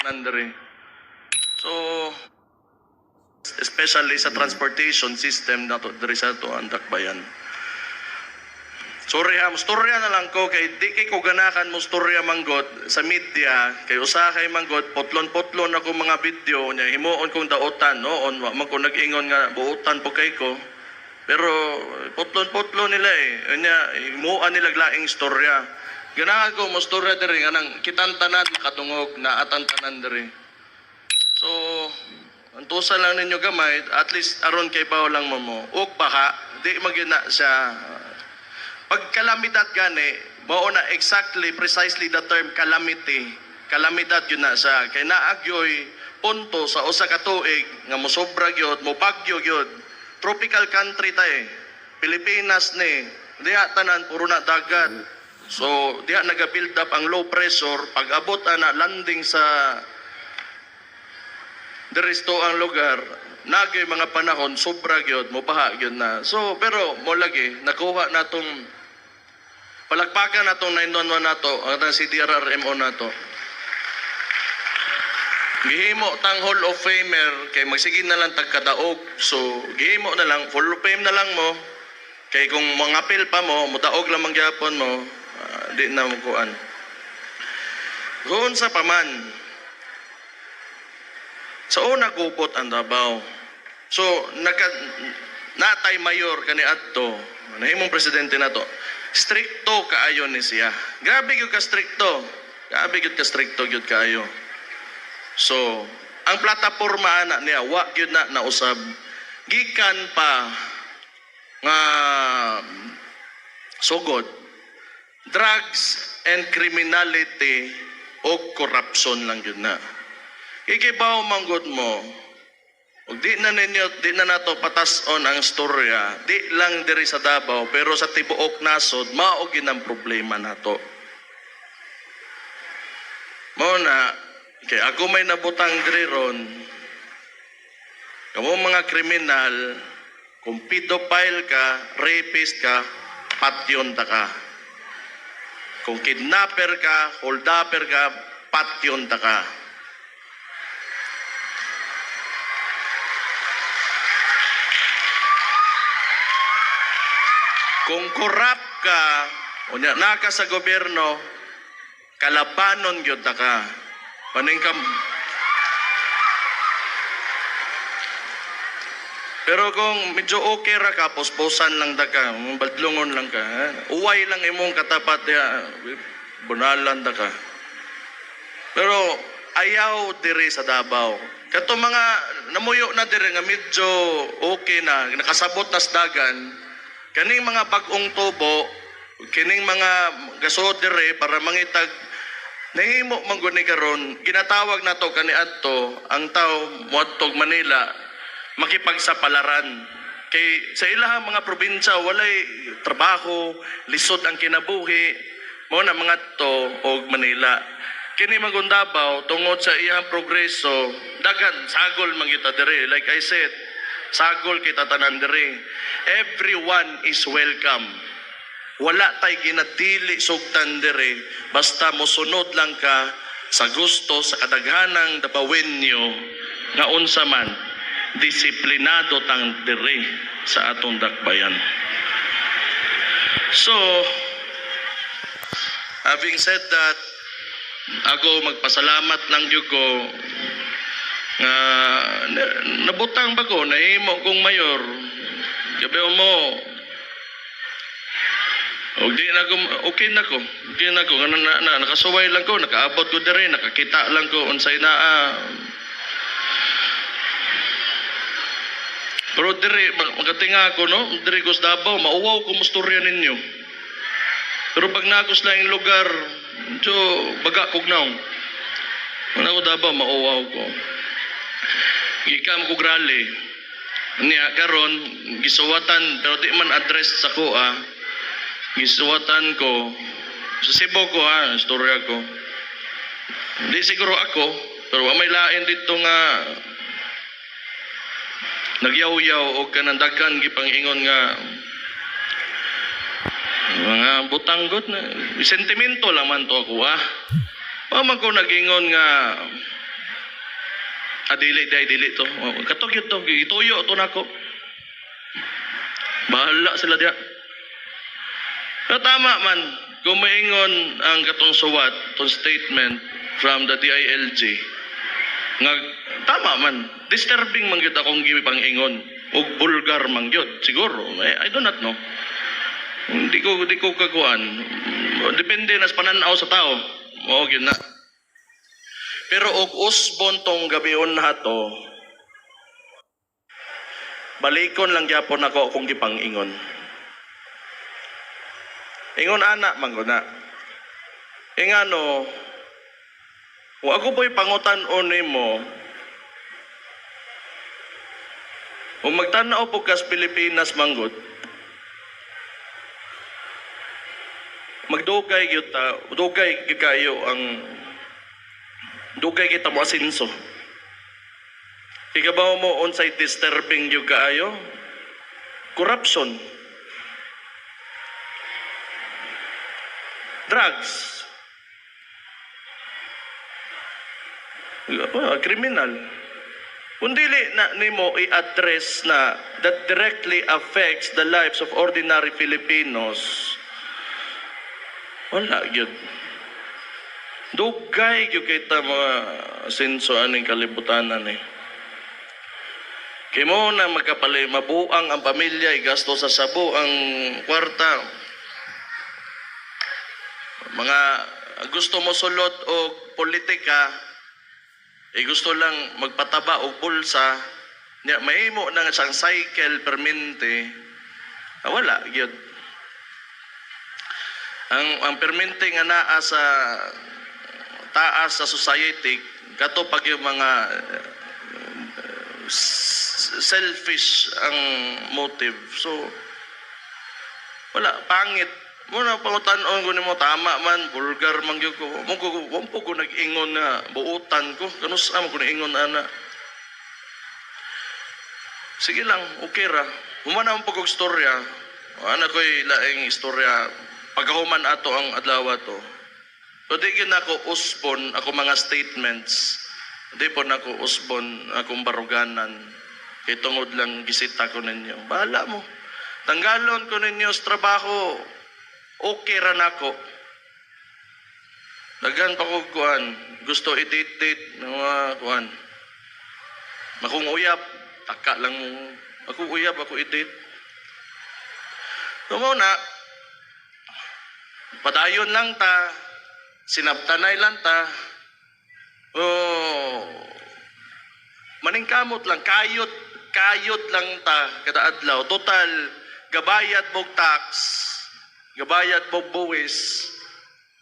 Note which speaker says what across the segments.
Speaker 1: tanan diri. So especially sa transportation system nato diri sa to ang dakbayan. Sorry ha, mustorya na lang ko kay di kay ko ganakan mustorya manggod sa media kay usa kay manggod potlon-potlon ako mga video nya himuon kong daotan noon wa man ko nag-ingon nga buutan po kay ko. Pero potlon-potlon nila eh. Nya himuan nila laing istorya. Ganahan ko mustorya diri nga nang kitantanan makatungog na atantanan diri. So, antusa lang ninyo gamay, at least aron kay bao lang mo mo. Ug baha, di magina siya. Pag kalamidad gani, mao na exactly, precisely the term calamity. Kalamidad yun na siya. Kay naagyoy punto sa usa ka tuig nga mosobra gyud, mo bagyo gyud. Tropical country ta eh. Pilipinas ni. Diha tanan puro na dagat. So, diha naga-build up ang low pressure pag abot na landing sa Diristo ang lugar, nagay mga panahon, sobra gyud, mobaha gyud na. So, pero mo lagi, nakuha natong palakpakan natong 911 nato, ang si DRRMO nato. Gihimo tang Hall of Famer kay magsige na lang tagkadaog. So, gihimo na lang of Fame na lang mo. Kay kung mangapil pa mo, mudaog lang mangyapon mo, di na mo kuan. Doon sa paman, sa una gupot ang Davao. So naka natay mayor kani adto. Nahimong presidente nato. Stricto kaayo ni siya. Grabe gyud ka stricto. Grabe gyud ka stricto gyud kaayo. So, ang plataporma ana niya wa gyud na nausab. Gikan pa nga sugod drugs and criminality o corruption lang yun na. Ikibaw manggod mo, ug di na ninyo, di na nato patason ang storya, di lang diri sa Davao, pero sa tibuok nasod, mao gyud ang problema nato. Mao na, kay ako may nabutang diri ron, kamo mga kriminal, kung pedophile ka, rapist ka, patyon ta ka. Kung kidnapper ka, holdupper ka, patyon ta ka. Kung korap ka, unya naka sa gobyerno, kalabanon gyud ta ka. Paning kam Pero kung medyo okay ra ka, posposan lang da ka, badlungon lang ka, ha? uway lang imong katapat ya, bunalan da ka. Pero ayaw diri sa Davao. Kato mga namuyo na diri nga medyo okay na, nakasabot na sa dagan, kaning mga bagong tubo, kining mga gasod diri para mangitag nahimo man gud ni karon ginatawag nato kani adto ang tao moadtog Manila makipagsapalaran. Kay sa ilahang mga probinsya walay trabaho lisod ang kinabuhi. Mo na mga to og Manila. Kini magundabaw tungod sa iyang progreso dagan sagol man kita diri. Like I said sagol kita tanan diri. Everyone is welcome. Wala tay ginadili sugtan diri. Basta mosunod lang ka sa gusto sa kadaghanang dabawenyo nga unsa man disiplinado tang diri sa atong dakbayan. So having said that ako magpasalamat lang gyud ko nga na- nabutang ba ko nahimo kong mayor gabi mo. Og di na ko okay na ko okay na ko nga na, na, nakasuway lang ko nakaabot ko diri nakakita lang ko unsay naa pero diri mag- magatinga ko no? Diri ko sa Davao mauwaw ko mustorya ninyo. Pero pag nakos lang yung lugar so baga kog naong. Wala ko Davao mauwaw ko. Gikam ko grali. Niya karon gisuwatan pero di man address sa ko ah. Gisuwatan ko. Sa Cebu ko ha istorya ko. Di siguro ako pero may lain dito nga nagyaw-yaw o kanandagan gipangingon nga mga butanggot na sentimento lang man to ako ah wa man ko nagingon nga Ah, dili, dili, to. Katog yun to. Ituyo to nako. Bahala sila diya. Pero tama man, kung maingon ang katong suwat, tong statement from the DILG, nga tama man, disturbing man gyud akong gipang-ingon ug vulgar man gyud siguro. I, I do not know. Hindi ko di ko kakuan. Depende na sa pananaw sa tao. Mao gyud na. Pero og usbon tong gabion hato, balikon lang gyapon ako kung gipang-ingon. Ingon ana man na. Ingano, kung ako po'y pangutan-on nimo, kung magtanaw po kas Pilipinas manggod, magdugay gyud ta, dugay kayo ang dugay kita mo asinso. Ikabaw mo unsay disturbing gyud kaayo? Corruption. Drugs. Ah, kriminal. Kung dili na nimo i-address na that directly affects the lives of ordinary Filipinos, wala gyud. Dugay gyud kita mga senso aning kalibutanan eh. Kay na magkapalay mabuang ang pamilya igasto sa sabo ang kwarta. Mga gusto mo sulot o politika, eh gusto lang magpataba og bulsa, nya mahimo na nga siyang cycle permente. Ah, wala gyud. Ang ang permente nga naa sa taas sa society kato pag yung mga uh, selfish ang motive. So wala pangit Muna pangutan-on ko nimo tama man vulgar man gyud ko. Mo nag-ingon na buutan ko. Kanus am ko ingon ana. Sige lang, okay ra. Humana man pag istorya. Ana ko'y laing istorya. Pagkahuman ato ang adlaw to. So di gyud ako usbon ako mga statements. Di po nako usbon akong baruganan. Kay tungod lang gisita ko ninyo. Bahala mo. Tanggalon ko ninyo sa trabaho. Okay ra nako. Daghan pa ko kuan. Gusto i-date-date ng mga kuan. Makung uyab, taka lang mo. Ako ako i-date. So muna, padayon lang ta, sinabtanay lang ta, oh, maningkamot lang, kayot, kayot lang ta, kada adlaw. Total, gabayad mog tax, gabayad mog buwis.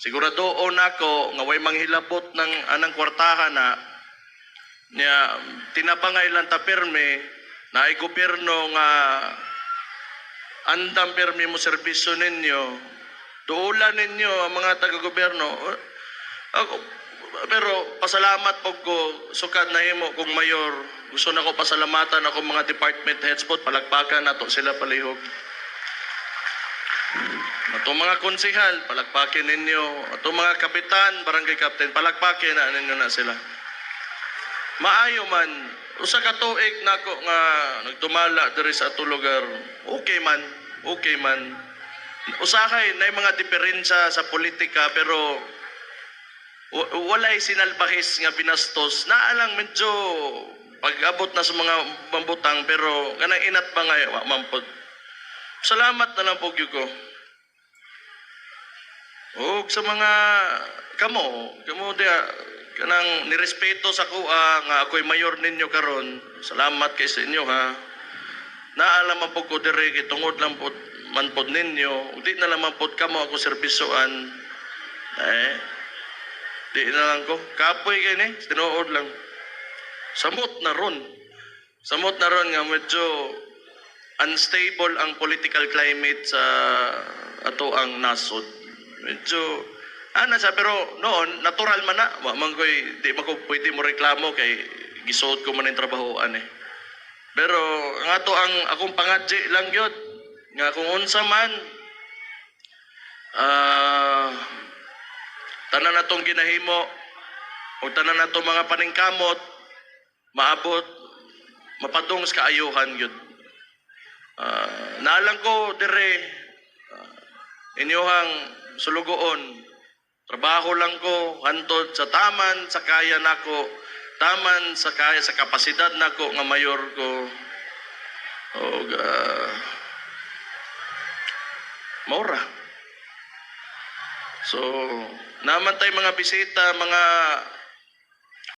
Speaker 1: Siguradoon ako nga way manghilabot ng anang kwartahan na niya tinapangay lang ta perme na ay gobyerno nga andam permi mo serbisyo ninyo. Duulan ninyo ang mga taga-gobyerno. Ako pero pasalamat po ko sukad na himo kung mayor. Gusto na ko pasalamatan ako mga department heads po palagpakan nato sila palihog Ato mga konsihal, palagpakin ninyo. Ato mga kapitan, barangay captain, palagpakin na ninyo na sila. Maayo man, usa ka tuig nako nga nagdumala diri sa ato lugar. Okay man, okay man. Usahay na mga diferensya sa politika pero wa- walay sinalbahis nga binastos. Naalang medyo pag-abot na sa mga mambutang pero kanang inat ba nga mampod. Salamat na lang po ko. O sa mga kamo, kamo dia kanang nirespeto sa kuha nga ako'y mayor ninyo karon. Salamat kay sa inyo ha. Naalam man po ko dire kay tungod lang po man pod ninyo. Di na lang pod kamo ako serbisoan. Eh, di na lang ko. Kapoy kay ni, tinuod lang. Samot na ron. Samot na ron nga medyo unstable ang political climate sa ato ang nasod. Medyo ana sa pero noon natural man na man koy di man ko pwede mo reklamo kay gisuot ko man ang trabahoan eh. Pero ang ato ang akong pangadji lang gyud nga kung unsa man ah tanan natong ginahimo o tanan natong mga paningkamot maabot mapadong sa kaayuhan gyud. Ah, naalang ko dire ah, inyohang sulugoon. Trabaho lang ko hantod sa taman sa kaya nako. Taman sa kaya sa kapasidad nako nga mayor ko. Og ah, maura. So naman tay mga bisita mga